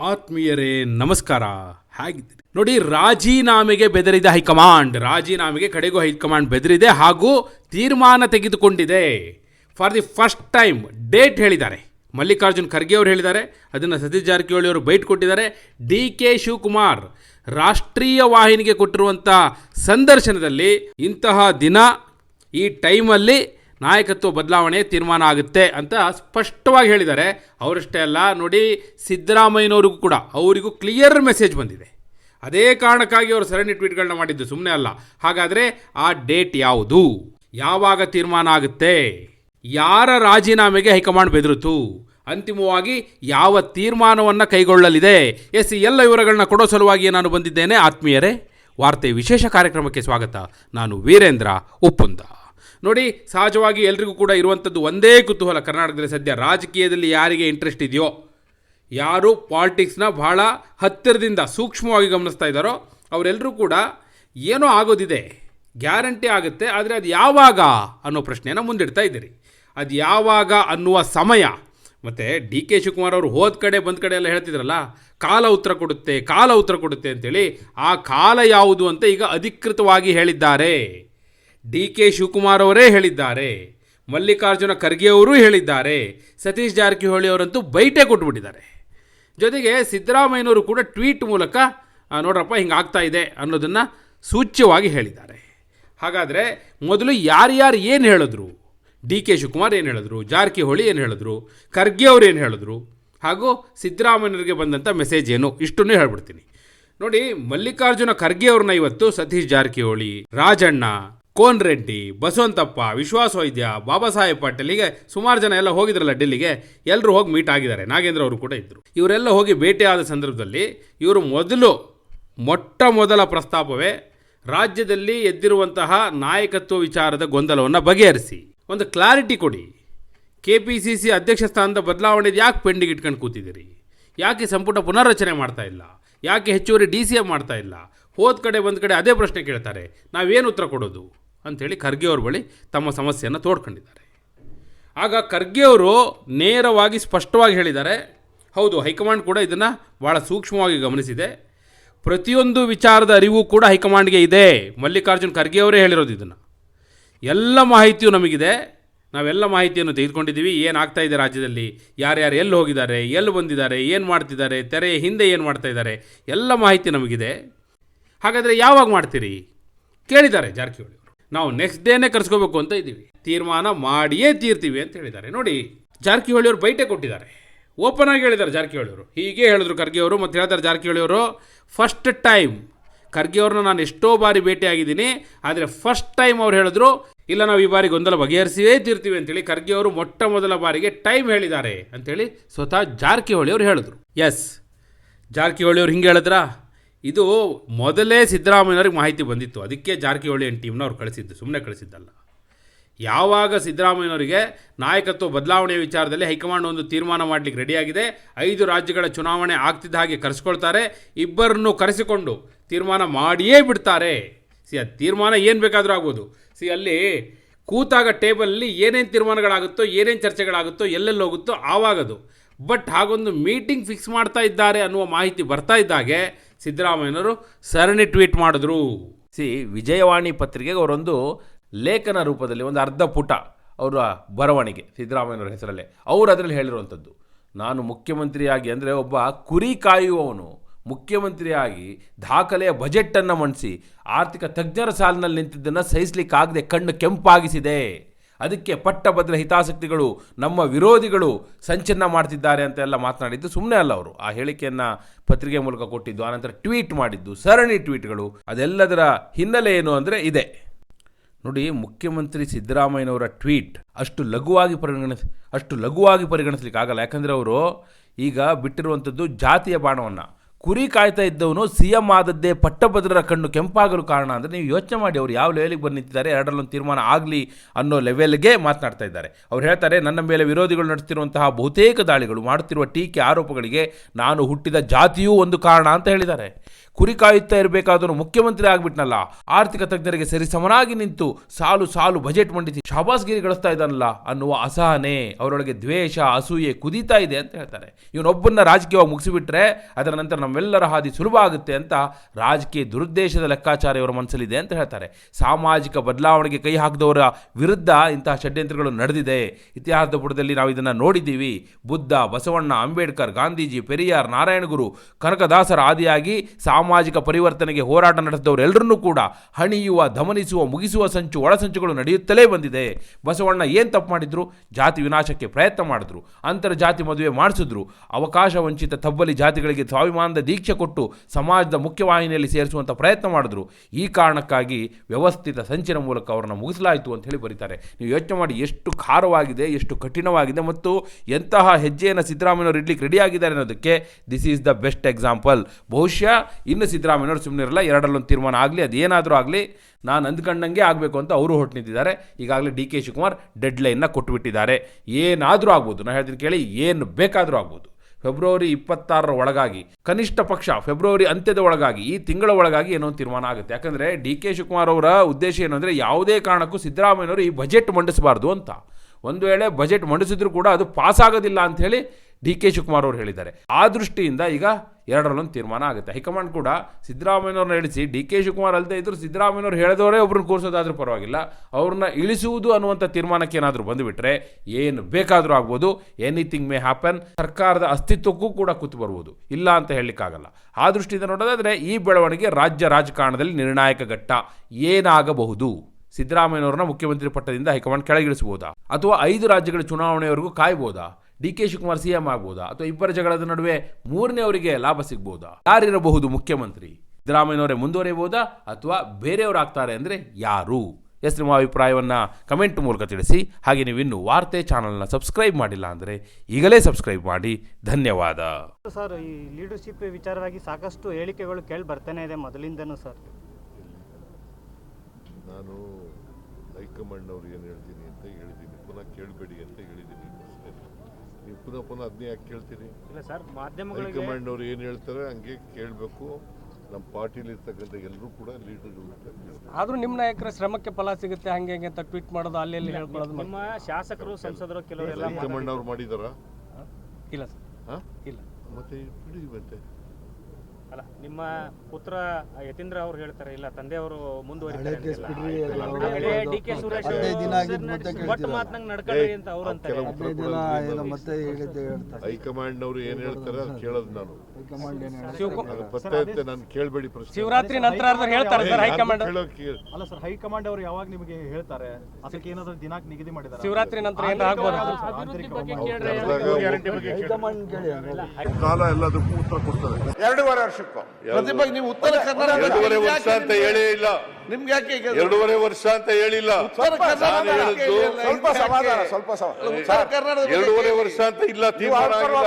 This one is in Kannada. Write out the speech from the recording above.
ಆತ್ಮೀಯರೇ, ನಮಸ್ಕಾರ. ಹೇಗಿದ್ದೀರಿ. ನೋಡಿ, ರಾಜೀನಾಮೆಗೆ ಬೆದರಿದೆ ಹೈಕಮಾಂಡ್. ರಾಜೀನಾಮೆಗೆ ಕಡೆಗೂ ಹೈಕಮಾಂಡ್ ಬೆದರಿದೆ ಹಾಗೂ ತೀರ್ಮಾನ ತೆಗೆದುಕೊಂಡಿದೆ. For the first time date ಹೇಳಿದ್ದಾರೆ. ಮಲ್ಲಿಕಾರ್ಜುನ್ ಖರ್ಗೆ ಅವರು ಹೇಳಿದ್ದಾರೆ, ಅದನ್ನು ಸತೀಶ್ ಜಾರಕಿಹೊಳಿ ಅವರು ಬೈಟ್ ಕೊಟ್ಟಿದ್ದಾರೆ. ಡಿ ಕೆ ಶಿವಕುಮಾರ್ ರಾಷ್ಟ್ರೀಯ ವಾಹಿನಿಗೆ ಕೊಟ್ಟಿರುವಂಥ ಸಂದರ್ಶನದಲ್ಲಿ ಇಂತಹ ದಿನ ಈ ಟೈಮಲ್ಲಿ ನಾಯಕತ್ವ ಬದಲಾವಣೆ ತೀರ್ಮಾನ ಆಗುತ್ತೆ ಅಂತ ಸ್ಪಷ್ಟವಾಗಿ ಹೇಳಿದ್ದಾರೆ. ಅವರಷ್ಟೇ ಅಲ್ಲ, ನೋಡಿ ಸಿದ್ದರಾಮಯ್ಯನವ್ರಿಗೂ ಕೂಡ ಅವರಿಗೂ ಕ್ಲಿಯರ್ ಮೆಸೇಜ್ ಬಂದಿದೆ. ಅದೇ ಕಾರಣಕ್ಕಾಗಿ ಅವರು ಸರಣಿ ಟ್ವೀಟ್ಗಳನ್ನ ಮಾಡಿದ್ದು ಸುಮ್ಮನೆ ಅಲ್ಲ. ಹಾಗಾದರೆ ಆ ಡೇಟ್ ಯಾವುದು? ಯಾವಾಗ ತೀರ್ಮಾನ ಆಗುತ್ತೆ? ಯಾರ ರಾಜೀನಾಮೆಗೆ ಹೈಕಮಾಂಡ್ ಬೆದರಿತು? ಅಂತಿಮವಾಗಿ ಯಾವ ತೀರ್ಮಾನವನ್ನು ಕೈಗೊಳ್ಳಲಿದೆ? ಎಸ್ ಎಲ್ಲ ವಿವರಗಳನ್ನ ಕೊಡೋ ಸಲುವಾಗಿ ನಾನು ಬಂದಿದ್ದೇನೆ. ಆತ್ಮೀಯರೇ, ವಾರ್ತೆ ವಿಶೇಷ ಕಾರ್ಯಕ್ರಮಕ್ಕೆ ಸ್ವಾಗತ. ನಾನು ವೀರೇಂದ್ರ ಉಪ್ಪುಂದ ನೋಡಿ, ಸಹಜವಾಗಿ ಎಲ್ರಿಗೂ ಕೂಡ ಇರುವಂಥದ್ದು ಒಂದೇ ಕುತೂಹಲ ಕರ್ನಾಟಕದಲ್ಲಿ ಸದ್ಯ. ರಾಜಕೀಯದಲ್ಲಿ ಯಾರಿಗೆ ಇಂಟ್ರೆಸ್ಟ್ ಇದೆಯೋ, ಯಾರು ಪಾಲಿಟಿಕ್ಸ್ನ ಭಾಳ ಹತ್ತಿರದಿಂದ ಸೂಕ್ಷ್ಮವಾಗಿ ಗಮನಿಸ್ತಾ ಇದ್ದಾರೋ ಅವರೆಲ್ಲರೂ ಕೂಡ ಏನೋ ಆಗೋದಿದೆ, ಗ್ಯಾರಂಟಿ ಆಗುತ್ತೆ, ಆದರೆ ಅದು ಯಾವಾಗ ಅನ್ನೋ ಪ್ರಶ್ನೆಯನ್ನು ಮುಂದಿಡ್ತಾ ಇದ್ದೀರಿ. ಅದು ಯಾವಾಗ ಅನ್ನುವ ಸಮಯ. ಮತ್ತು ಡಿ ಕೆ ಶಿವಕುಮಾರ್ ಅವರು ಹೋದ ಕಡೆ ಬಂದ ಕಡೆ ಎಲ್ಲ ಹೇಳ್ತಿದ್ರಲ್ಲ, ಕಾಲ ಉತ್ತರ ಕೊಡುತ್ತೆ, ಕಾಲ ಉತ್ತರ ಕೊಡುತ್ತೆ ಅಂತೇಳಿ, ಆ ಕಾಲ ಯಾವುದು ಅಂತ ಈಗ ಅಧಿಕೃತವಾಗಿ ಹೇಳಿದ್ದಾರೆ. ಡಿ ಕೆ ಶಿವಕುಮಾರ್ ಅವರೇ ಹೇಳಿದ್ದಾರೆ. ಮಲ್ಲಿಕಾರ್ಜುನ ಖರ್ಗೆ ಅವರೂ ಹೇಳಿದ್ದಾರೆ. ಸತೀಶ್ ಜಾರಕಿಹೊಳಿ ಅವರಂತೂ ಬೈಟೆ ಕೊಟ್ಬಿಟ್ಟಿದ್ದಾರೆ. ಜೊತೆಗೆ ಸಿದ್ದರಾಮಯ್ಯನವರು ಕೂಡ ಟ್ವೀಟ್ ಮೂಲಕ ನೋಡ್ರಪ್ಪ, ಹಿಂಗೆ ಆಗ್ತಾ ಇದೆ ಅನ್ನೋದನ್ನು ಸೂಚ್ಯವಾಗಿ ಹೇಳಿದ್ದಾರೆ. ಹಾಗಾದರೆ ಮೊದಲು ಯಾರ್ಯಾರು ಏನು ಹೇಳಿದ್ರು? ಡಿ ಕೆ ಶಿವಕುಮಾರ್ ಏನು ಹೇಳಿದ್ರು? ಜಾರಕಿಹೊಳಿ ಏನು ಹೇಳಿದ್ರು? ಖರ್ಗೆ ಅವರು ಏನು ಹೇಳಿದ್ರು? ಹಾಗೂ ಸಿದ್ದರಾಮಯ್ಯನವರಿಗೆ ಬಂದಂಥ ಮೆಸೇಜ್ ಏನು? ಇಷ್ಟನ್ನೂ ಹೇಳ್ಬಿಡ್ತೀನಿ. ನೋಡಿ, ಮಲ್ಲಿಕಾರ್ಜುನ ಖರ್ಗೆ ಅವ್ರನ್ನ ಇವತ್ತು ಸತೀಶ್ ಜಾರಕಿಹೊಳಿ, ರಾಜಣ್ಣ ಕೋನ್ ರೆಡ್ಡಿ, ಬಸವಂತಪ್ಪ, ವಿಶ್ವಾಸ ವೈದ್ಯ, ಬಾಬಾ ಸಾಹೇಬ್ ಪಾಟೀಲ್ ಹೀಗೆ ಸುಮಾರು ಜನ ಎಲ್ಲ ಹೋಗಿದ್ರಲ್ಲ ಡೆಲ್ಲಿಗೆ ಎಲ್ಲರೂ ಹೋಗಿ ಮೀಟ್ ಆಗಿದ್ದಾರೆ. ನಾಗೇಂದ್ರ ಅವರು ಕೂಡ ಇದ್ದರು ಇವರೆಲ್ಲ ಹೋಗಿ ಭೇಟಿಯಾದ ಸಂದರ್ಭದಲ್ಲಿ ಇವರು ಮೊದಲು, ಮೊಟ್ಟ ಮೊದಲ ಪ್ರಸ್ತಾಪವೇ ರಾಜ್ಯದಲ್ಲಿ ಎದ್ದಿರುವಂತಹ ನಾಯಕತ್ವ ವಿಚಾರದ ಗೊಂದಲವನ್ನು ಬಗೆಹರಿಸಿ. ಒಂದು ಕ್ಲಾರಿಟಿ ಕೊಡಿ. ಕೆ ಪಿ ಸಿ ಸಿ ಅಧ್ಯಕ್ಷ ಸ್ಥಾನದ ಬದಲಾವಣೆ ಯಾಕೆ ಪೆಂಡಿಂಗ್ ಇಟ್ಕೊಂಡು ಕೂತಿದ್ದೀರಿ? ಯಾಕೆ ಸಂಪುಟ ಪುನರ್ರಚನೆ ಮಾಡ್ತಾ ಇಲ್ಲ? ಯಾಕೆ ಹೆಚ್ಚುವರಿ ಡಿ ಸಿ ಎ ಮಾಡ್ತಾ ಇಲ್ಲ? ಹೋದ ಕಡೆ ಒಂದು ಕಡೆ ಅದೇ ಪ್ರಶ್ನೆ ಕೇಳ್ತಾರೆ. ನಾವೇನು ಉತ್ತರ ಕೊಡೋದು? ಅಂಥೇಳಿ ಖರ್ಗೆ ಅವ್ರ ಬಳಿ ತಮ್ಮ ಸಮಸ್ಯೆಯನ್ನು ತೋಡ್ಕೊಂಡಿದ್ದಾರೆ. ಆಗ ಖರ್ಗೆ ಅವರು ನೇರವಾಗಿ ಸ್ಪಷ್ಟವಾಗಿ ಹೇಳಿದ್ದಾರೆ, ಹೌದು, ಹೈಕಮಾಂಡ್ ಕೂಡ ಇದನ್ನು ಭಾಳ ಸೂಕ್ಷ್ಮವಾಗಿ ಗಮನಿಸಿದೆ. ಪ್ರತಿಯೊಂದು ವಿಚಾರದ ಅರಿವು ಕೂಡ ಹೈಕಮಾಂಡ್ಗೆ ಇದೆ. ಮಲ್ಲಿಕಾರ್ಜುನ್ ಖರ್ಗೆ ಅವರೇ ಹೇಳಿರೋದು ಇದನ್ನು. ಎಲ್ಲ ಮಾಹಿತಿಯು ನಮಗಿದೆ. ನಾವೆಲ್ಲ ಮಾಹಿತಿಯನ್ನು ತೆಗೆದುಕೊಂಡಿದ್ದೀವಿ. ಏನಾಗ್ತಾ ಇದೆ ರಾಜ್ಯದಲ್ಲಿ? ಯಾರ್ಯಾರು ಎಲ್ಲಿ ಹೋಗಿದ್ದಾರೆ? ಎಲ್ಲಿ ಬಂದಿದ್ದಾರೆ? ಏನು ಮಾಡ್ತಿದ್ದಾರೆ? ತೆರೆಯ ಹಿಂದೆ ಏನು ಮಾಡ್ತಾ ಇದ್ದಾರೆ? ಎಲ್ಲ ಮಾಹಿತಿ ನಮಗಿದೆ. ಹಾಗಾದರೆ ಯಾವಾಗ ಮಾಡ್ತೀರಿ? ಕೇಳಿದ್ದಾರೆ ಜಾರಕಿಹೊಳಿ. ನಾವು ನೆಕ್ಸ್ಟ್ ಡೇನೇ ಕರ್ಸ್ಕೋಬೇಕು ಅಂತ ಇದ್ದೀವಿ. ತೀರ್ಮಾನ ಮಾಡಿಯೇ ತೀರ್ತೀವಿ ಅಂತ ಹೇಳಿದ್ದಾರೆ. ನೋಡಿ ಜಾರಕಿಹೊಳಿ ಅವರು ಬೈಟೆ ಕೊಟ್ಟಿದ್ದಾರೆ. ಓಪನ್ ಆಗಿ ಹೇಳಿದ್ದಾರೆ ಜಾರಕಿಹೊಳಿ ಅವರು ಹೀಗೆ ಹೇಳಿದ್ರು ಖರ್ಗೆ ಅವರು ಮತ್ತು ಹೇಳ್ತಾರೆ ಜಾರಕಿಹೊಳಿಯವರು ಫಸ್ಟ್ ಟೈಮ್ ಖರ್ಗೆ ಅವ್ರನ್ನ ನಾನು ಎಷ್ಟೋ ಬಾರಿ ಭೇಟಿಯಾಗಿದ್ದೀನಿ ಆದರೆ ಫಸ್ಟ್ ಟೈಮ್ ಅವ್ರು ಹೇಳಿದ್ರು, ಇಲ್ಲ, ನಾವು ಈ ಬಾರಿ ಗೊಂದಲ ಬಗೆಹರಿಸಿಯೇ ತೀರ್ತೀವಿ ಅಂತೇಳಿ ಖರ್ಗೆ ಅವರು ಮೊಟ್ಟ ಮೊದಲ ಬಾರಿಗೆ ಟೈಮ್ ಹೇಳಿದ್ದಾರೆ ಅಂತೇಳಿ ಸ್ವತಃ ಜಾರಕಿಹೊಳಿ ಅವರು ಹೇಳಿದ್ರು. ಎಸ್ ಜಾರಕಿಹೊಳಿ ಅವ್ರು ಹಿಂಗೆ ಹೇಳಿದ್ರಾ? ಇದು ಮೊದಲೇ ಸಿದ್ದರಾಮಯ್ಯವ್ರಿಗೆ ಮಾಹಿತಿ ಬಂದಿತ್ತು. ಅದಕ್ಕೆ ಜಾರಕಿಹೊಳಿ ಅಂಡ್ ಟೀಮ್ನ ಅವ್ರು ಕಳಿಸಿದ್ದು ಸುಮ್ಮನೆ ಕಳಿಸಿದ್ದಲ್ಲ. ಯಾವಾಗ ಸಿದ್ದರಾಮಯ್ಯನವರಿಗೆ ನಾಯಕತ್ವ ಬದಲಾವಣೆ ವಿಚಾರದಲ್ಲಿ ಹೈಕಮಾಂಡ್ ಒಂದು ತೀರ್ಮಾನ ಮಾಡಲಿಕ್ಕೆ ರೆಡಿಯಾಗಿದೆ ಐದು ರಾಜ್ಯಗಳ ಚುನಾವಣೆ ಆಗ್ತಿದ್ದ ಹಾಗೆ ಕರೆಸ್ಕೊಳ್ತಾರೆ, ಇಬ್ಬರನ್ನು ಕರೆಸಿಕೊಂಡು ತೀರ್ಮಾನ ಮಾಡಿಯೇ ಬಿಡ್ತಾರೆ. ಸಿ ಆ ತೀರ್ಮಾನ ಏನು ಬೇಕಾದರೂ ಆಗ್ಬೋದು. ಸಿ, ಅಲ್ಲಿ ಕೂತಾಗ ಟೇಬಲಲ್ಲಿ ಏನೇನು ತೀರ್ಮಾನಗಳಾಗುತ್ತೋ, ಏನೇನು ಚರ್ಚೆಗಳಾಗುತ್ತೋ, ಎಲ್ಲೆಲ್ಲಿ ಹೋಗುತ್ತೋ ಆವಾಗದು. ಬಟ್ ಹಾಗೊಂದು ಮೀಟಿಂಗ್ ಫಿಕ್ಸ್ ಮಾಡ್ತಾ ಇದ್ದಾರೆ ಅನ್ನುವ ಮಾಹಿತಿ ಬರ್ತಾ ಇದ್ದಾಗೆ ಸಿದ್ದರಾಮಯ್ಯನವರು ಸರಣಿ ಟ್ವೀಟ್ ಮಾಡಿದ್ರು. ಸಿ, ವಿಜಯವಾಣಿ ಪತ್ರಿಕೆಗೆ ಅವರೊಂದು ಲೇಖನ ರೂಪದಲ್ಲಿ, ಒಂದು ಅರ್ಧ ಪುಟ ಅವರ ಬರವಣಿಗೆ, ಸಿದ್ದರಾಮಯ್ಯನವರ ಹೆಸರಲ್ಲೇ. ಅವರು ಅದರಲ್ಲಿ ಹೇಳಿರುವಂಥದ್ದು, ನಾನು ಮುಖ್ಯಮಂತ್ರಿಯಾಗಿ ಅಂದರೆ ಒಬ್ಬ ಕುರಿ ಕಾಯುವವನು. ಮುಖ್ಯಮಂತ್ರಿಯಾಗಿ ದಾಖಲೆಯ ಬಜೆಟ್ಟನ್ನು ಮಂಡಿಸಿ ಆರ್ಥಿಕ ತಜ್ಞರ ಸಾಲಿನಲ್ಲಿ ನಿಂತಿದ್ದನ್ನು ಸಹಿಸಲಿಕ್ಕಾಗದೆ ಕಣ್ಣು ಕೆಂಪಾಗಿಸಿದೆ. ಅದಕ್ಕೆ ಪಟ್ಟಭದ್ರ ಹಿತಾಸಕ್ತಿಗಳು, ನಮ್ಮ ವಿರೋಧಿಗಳು ಸಂಚಲನ ಮಾಡ್ತಿದ್ದಾರೆ ಅಂತೆಲ್ಲ ಮಾತನಾಡಿದ್ದು ಸುಮ್ಮನೆ ಅಲ್ಲ ಅವರು. ಆ ಹೇಳಿಕೆಯನ್ನು ಪತ್ರಿಕೆ ಮೂಲಕ ಕೊಟ್ಟಿದ್ದು ಆನಂತರ ಟ್ವೀಟ್ ಮಾಡಿದ್ದು, ಸರಣಿ ಟ್ವೀಟ್ಗಳು, ಅದೆಲ್ಲದರ ಹಿನ್ನೆಲೆ ಏನು ಅಂದರೆ ಇದೆ. ನೋಡಿ, ಮುಖ್ಯಮಂತ್ರಿ ಸಿದ್ದರಾಮಯ್ಯನವರ ಟ್ವೀಟ್ ಅಷ್ಟು ಲಘುವಾಗಿ ಪರಿಗಣಿಸ್, ಅಷ್ಟು ಲಘುವಾಗಿ ಪರಿಗಣಿಸ್ಲಿಕ್ಕೆ ಆಗಲ್ಲ ಯಾಕಂದರೆ ಅವರು ಈಗ ಬಿಟ್ಟಿರುವಂಥದ್ದು ಜಾತಿಯ ಬಾಣವನ್ನು. ಕುರಿ ಕಾಯ್ತಾ ಇದ್ದವನು ಸಿ ಎಂ ಆದದ್ದೇ ಪಟ್ಟಭದ್ರರ ಕಣ್ಣು ಕೆಂಪಾಗಲು ಕಾರಣ ಅಂದರೆ ನೀವು ಯೋಚನೆ ಮಾಡಿ ಅವರು ಯಾವ ಲೆವೆಲಿಗೆ ಬಂದು ನಿಂತಿದ್ದಾರೆ ಎರಡರಲ್ಲೊಂದು ತೀರ್ಮಾನ ಆಗಲಿ ಅನ್ನೋ ಲೆವೆಲ್ಗೆ ಮಾತನಾಡ್ತಾ ಇದ್ದಾರೆ. ಅವ್ರು ಹೇಳ್ತಾರೆ, ನನ್ನ ಮೇಲೆ ವಿರೋಧಿಗಳು ನಡೆಸ್ತಿರುವಂತಹ ಬಹುತೇಕ ದಾಳಿಗಳು ಮಾಡುತ್ತಿರುವ ಟೀಕೆ ಆರೋಪಗಳಿಗೆ ನಾನು ಹುಟ್ಟಿದ ಜಾತಿಯೂ ಒಂದು ಕಾರಣ ಅಂತ ಹೇಳಿದ್ದಾರೆ. ಕುರಿ ಕಾಯುತ್ತಾ ಇರಬೇಕಾದರೂ ಮುಖ್ಯಮಂತ್ರಿ ಆಗ್ಬಿಟ್ನಲ್ಲ, ಆರ್ಥಿಕ ತಜ್ಞರಿಗೆ ಸರಿ ಸಮನಾಗಿ ನಿಂತು ಸಾಲು ಸಾಲು ಬಜೆಟ್ ಮಂಡಿಸಿ ಶಾಬಾಸ್ಗಿರಿ ಗಳಿಸ್ತಾ ಇದ್ದಾನಲ್ಲ ಅನ್ನುವ ಅಸಹನೆ, ಅವರೊಳಗೆ ದ್ವೇಷ, ಅಸೂಯೆ ಕುದೀತಾ ಇದೆ ಅಂತ ಹೇಳ್ತಾರೆ. ಇವನೊಬ್ಬನ ರಾಜಕೀಯವಾಗಿ ಮುಗಿಸಿಬಿಟ್ರೆ ಅದರ ನಂತರ ನಮ್ಮೆಲ್ಲರ ಹಾದಿ ಸುಲಭ ಆಗುತ್ತೆ ಅಂತ ರಾಜಕೀಯ ದುರುದ್ದೇಶದ ಲೆಕ್ಕಾಚಾರ ಇವರ ಮನಸ್ಸಲ್ಲಿದೆ ಅಂತ ಹೇಳ್ತಾರೆ. ಸಾಮಾಜಿಕ ಬದಲಾವಣೆಗೆ ಕೈ ಹಾಕಿದವರ ವಿರುದ್ಧ ಇಂತಹ ಷಡ್ಯಂತ್ರಗಳು ನಡೆದಿದೆ. ಇತಿಹಾಸದ ಪುಟದಲ್ಲಿ ನಾವು ಇದನ್ನು ನೋಡಿದ್ದೀವಿ. ಬುದ್ಧ, ಬಸವಣ್ಣ, ಅಂಬೇಡ್ಕರ್, ಗಾಂಧೀಜಿ, ಪೆರಿಯಾರ್, ನಾರಾಯಣಗುರು, ಕನಕದಾಸರ ಆದಿಯಾಗಿ ಸಾಮಾಜಿಕ ಪರಿವರ್ತನೆಗೆ ಹೋರಾಟ ನಡೆಸಿದವರೆಲ್ಲರನ್ನೂ ಕೂಡ ಹಣಿಯುವ ಧಮನಿಸುವ ಮುಗಿಸುವ ಸಂಚು, ಒಳಸಂಚುಗಳು ನಡೆಯುತ್ತಲೇ ಬಂದಿದೆ. ಬಸವಣ್ಣ ಏನು ತಪ್ಪು ಮಾಡಿದ್ರು? ಜಾತಿ ವಿನಾಶಕ್ಕೆ ಪ್ರಯತ್ನ ಮಾಡಿದ್ರು. ಅಂತರ್ಜಾತಿ ಮದುವೆ ಮಾಡಿಸಿದ್ರು. ಅವಕಾಶ ವಂಚಿತ ತಬ್ಬಲಿ ಜಾತಿಗಳಿಗೆ ಸ್ವಾಭಿಮಾನದ ದೀಕ್ಷೆ ಕೊಟ್ಟು ಸಮಾಜದ ಮುಖ್ಯವಾಹಿನಿಯಲ್ಲಿ ಸೇರಿಸುವಂಥ ಪ್ರಯತ್ನ ಮಾಡಿದ್ರು. ಈ ಕಾರಣಕ್ಕಾಗಿ ವ್ಯವಸ್ಥಿತ ಸಂಚಿನ ಮೂಲಕ ಅವರನ್ನು ಮುಗಿಸಲಾಯಿತು ಅಂತ ಹೇಳಿ ಬರೀತಾರೆ. ನೀವು ಯೋಚನೆ ಮಾಡಿ ಎಷ್ಟು ಖಾರವಾಗಿದೆ, ಎಷ್ಟು ಕಠಿಣವಾಗಿದೆ ಮತ್ತು ಎಂತಹ ಹೆಜ್ಜೆಯನ್ನು ಸಿದ್ದರಾಮಯ್ಯವರು ಇಡ್ಲಿಕ್ಕೆ ರೆಡಿಯಾಗಿದ್ದಾರೆ ಅನ್ನೋದಕ್ಕೆ this is the best example ಬಹುಶಃ ಇನ್ನು ಸಿದ್ದರಾಮಯ್ಯವರು ಸುಮ್ಮನೆ ಇರಲ್ಲ, ಎರಡರಲ್ಲೊಂದು ತೀರ್ಮಾನ ಆಗಲಿ, ಅದೇನಾದರೂ ಆಗಲಿ, ನಾನು ಅಂದ್ಕೊಂಡಂಗೆ ಆಗಬೇಕು ಅಂತ ಅವರು ಹೊಟ್ಟು ನಿಂತಿದ್ದಾರೆ. ಈಗಾಗಲೇ ಡಿ ಕೆ ಶಿವಕುಮಾರ್ ಡೆಡ್ಲೈನ್ನ ಕೊಟ್ಟುಬಿಟ್ಟಿದ್ದಾರೆ ಏನಾದರೂ ಆಗ್ಬೋದು. ನಾನು ಹೇಳ್ತೀನಿ ಕೇಳಿ, ಏನು ಬೇಕಾದರೂ ಆಗ್ಬೋದು. ಫೆಬ್ರವರಿ ಇಪ್ಪತ್ತಾರರ ಒಳಗಾಗಿ, ಕನಿಷ್ಠ ಪಕ್ಷ ಫೆಬ್ರವರಿ ಅಂತ್ಯದ ಒಳಗಾಗಿ, ಈ ತಿಂಗಳ ಒಳಗಾಗಿ ಏನೋ ತೀರ್ಮಾನ ಆಗುತ್ತೆ. ಯಾಕಂದರೆ ಡಿ ಕೆ ಶಿವಕುಮಾರ್ ಅವರ ಉದ್ದೇಶ ಏನು ಯಾವುದೇ ಕಾರಣಕ್ಕೂ ಸಿದ್ದರಾಮಯ್ಯನವರು ಈ ಬಜೆಟ್ ಮಂಡಿಸಬಾರ್ದು ಅಂತ. ಒಂದು ವೇಳೆ ಬಜೆಟ್ ಮಂಡಿಸಿದ್ರು ಕೂಡ ಅದು ಪಾಸ್ ಆಗೋದಿಲ್ಲ ಅಂಥೇಳಿ ಡಿ ಕೆ ಶಿವಕುಮಾರ್ ಅವರು ಹೇಳಿದ್ದಾರೆ. ಆ ದೃಷ್ಟಿಯಿಂದ ಈಗ ಎರಡರಲ್ಲೊಂದು ತೀರ್ಮಾನ ಆಗುತ್ತೆ. ಹೈಕಮಾಂಡ್ ಕೂಡ ಸಿದ್ದರಾಮಯ್ಯವ್ರನ್ನ ಇಳಿಸಿ ಡಿ ಕೆ ಶಿವಕುಮಾರ್ ಅಲ್ಲದೆ ಇದ್ರು ಸಿದ್ದರಾಮಯ್ಯವ್ರು ಹೇಳಿದವರೇ ಒಬ್ರನ್ನ ಕೂರಿಸೋದಾದ್ರೂ ಪರವಾಗಿಲ್ಲ. ಅವ್ರನ್ನ ಇಳಿಸುವುದು ಅನ್ನುವಂಥ ತೀರ್ಮಾನಕ್ಕೆ ಏನಾದರೂ ಬಂದುಬಿಟ್ರೆ ಏನು ಬೇಕಾದರೂ ಆಗ್ಬೋದು. ಎನಿಥಿಂಗ್ ಮೇ ಹ್ಯಾಪನ್ ಸರ್ಕಾರದ ಅಸ್ತಿತ್ವಕ್ಕೂ ಕೂಡ ಕೂತು ಬರ್ಬೋದು ಇಲ್ಲ ಅಂತ ಹೇಳಲಿಕ್ಕಾಗಲ್ಲ. ಆ ದೃಷ್ಟಿಯಿಂದ ನೋಡೋದಾದರೆ ಈ ಬೆಳವಣಿಗೆ ರಾಜ್ಯ ರಾಜಕಾರಣದಲ್ಲಿ ನಿರ್ಣಾಯಕ ಘಟ್ಟ. ಏನಾಗಬಹುದು? ಸಿದ್ದರಾಮಯ್ಯನವ್ರನ್ನ ಮುಖ್ಯಮಂತ್ರಿ ಪಟ್ಟದಿಂದ ಹೈಕಮಾಂಡ್ ಕೆಳಗಿಳಿಸಬಹುದಾ? ಅಥವಾ ಐದು ರಾಜ್ಯಗಳ ಚುನಾವಣೆಯವರೆಗೂ ಕಾಯ್ಬೋದಾ? ಡಿ ಕೆ ಶಿವಕುಮಾರ್ ಸಿಎಂ ಆಗ್ಬೋದಾ? ಅಥವಾ ಇಬ್ಬರ ಜಗಳದ ನಡುವೆ ಮೂರನೇ ಅವರಿಗೆ ಲಾಭ ಸಿಗ್ಬೋದಾ? ಯಾರಿರಬಹುದು ಮುಖ್ಯಮಂತ್ರಿ? ಸಿದ್ದರಾಮಯ್ಯನವರೇ ಮುಂದುವರಿಯಬಹುದಾ? ಅಥವಾ ಬೇರೆಯವರು ಆಗ್ತಾರೆ ಅಂದರೆ ಯಾರು? ಎಸ್ ನಿಮ್ಮ ಅಭಿಪ್ರಾಯವನ್ನು ಕಮೆಂಟ್ ಮೂಲಕ ತಿಳಿಸಿ. ಹಾಗೆ ನೀವು ಇನ್ನು ವಾರ್ತೆ ಚಾನಲ್ನ ಸಬ್ಸ್ಕ್ರೈಬ್ ಮಾಡಿಲ್ಲ ಅಂದರೆ ಈಗಲೇ ಸಬ್ಸ್ಕ್ರೈಬ್ ಮಾಡಿ. ಧನ್ಯವಾದ. ಸರ್ ಈ ಲೀಡರ್ಶಿಪ್ ವಿಚಾರವಾಗಿ ಸಾಕಷ್ಟು ಹೇಳಿಕೆಗಳು ಕೇಳಿ ಬರ್ತಾನೆ ಇದೆ ಮೊದಲಿಂದನೂ ಸರ್. ನಾನು ಹೈಕಮಾಂಡ್ ಅವ್ರು ಏನು ಹೇಳ್ತೀನಿ ಅಂತ ಹೇಳಿದ್ದೀನಿ. ಪುನಃ ಕೇಳಬೇಡಿ ಅಂತ ಹೇಳಿದ್ದೀನಿ. ನೀವು ಪುನಃ ಪುನಃ ಅದನ್ನೇ ಯಾಕೆ ಕೇಳ್ತೀರಿ? ಇಲ್ಲ ಸರ್ ಮಾಧ್ಯಮಗಳಿಗೆ ಹೈಕಮಾಂಡ್ ಅವ್ರು ಏನು ಹೇಳ್ತಾರೆ ಹಂಗೆ ಕೇಳಬೇಕು. ನಮ್ಮ ಪಾರ್ಟಿಲಿ ಇರ್ತಕ್ಕಂಥ ಎಲ್ಲರೂ ಕೂಡ ಲೀಡರ್ಗಳು ಆದರೂ ನಿಮ್ಮ ನಾಯಕರ ಶ್ರಮಕ್ಕೆ ಫಲ ಸಿಗುತ್ತೆ ಹಂಗೆ ಹಂಗೆ ಅಂತ ಟ್ವೀಟ್ ಮಾಡೋದು ಅಲ್ಲಿ ಅಲ್ಲಿ ಹೇಳ್ಕೊಳ್ಳೋದು ನಿಮ್ಮ ಶಾಸಕರು ಸಂಸದರು ಕೆಲವರೆಲ್ಲ ಹೈಕಮಾಂಡ್ ಅವ್ರು ಮಾಡಿದಾರಾ? ಇಲ್ಲ ಸರ್. ಹಾಂ? ಇಲ್ಲ. ಮತ್ತೆ ಬಿಡಿ ಮತ್ತೆ? ಅಲ್ಲ ನಿಮ್ಮ ಪುತ್ರ ಯತೀಂದ್ರ ಅವ್ರು ಹೇಳ್ತಾರೆ ಇಲ್ಲ ತಂದೆಯವರು ಅಂತ ಹೈಕಮಾಂಡ್ ಅವ್ರು ಏನ್ ಹೇಳ್ತಾರೆ ಅದು ಕೇಳೋದು ನಾನು. ಶಿವಕು ನಾನು ಪತ್ತೆ ಇರುತ್ತೆ ನಾನು ಕೇಳಬೇಡಿ ಪ್ರಶ್ನೆ. ಶಿವರಾತ್ರಿ ನಂತರ ಹೇಳ್ತಾರೆ ಸರ್ ಹೈಕಮಾಂಡ್ ಅಲ್ಲ ಸರ್ ಹೈಕಮಾಂಡ್ ಅವರು ಯಾವಾಗ ನಿಮಗೆ ಹೇಳ್ತಾರೆ? ಅದಕ್ಕೆ ಏನಾದ್ರೂ ದಿನಾಂಕ ನಿಗದಿ ಮಾಡಿದ್ದಾರೆ ಶಿವರಾತ್ರಿ ನಂತರ ಕಾಲ ಎಲ್ಲದಕ್ಕೂ ಉತ್ತರ ಕೊಡ್ತಾರೆ. ಎರಡೂವರೆ ವರ್ಷಕ್ಕೂ. ಪ್ರತಿಭಾಗಿ ನೀವು ಉತ್ತರ ಎರಡೂವರೆ ವರ್ಷ ಅಂತ ಹೇಳೇ ಇಲ್ಲ ನಿಮ್ಗೆ ಯಾಕೆ ಈಗ ಎರಡೂವರೆ ವರ್ಷ ಅಂತ ಹೇಳಿಲ್ಲ. ನಾನು ಹೇಳಿದ್ದು ಸ್ವಲ್ಪ ಸಮಾಧಾನ ಸ್ವಲ್ಪ ಸಮಾಧಾನ. ಎರಡೂವರೆ ವರ್ಷ ಅಂತ ಇಲ್ಲ ತೀರ್ಮಾನ ಆಗಿಲ್ಲ.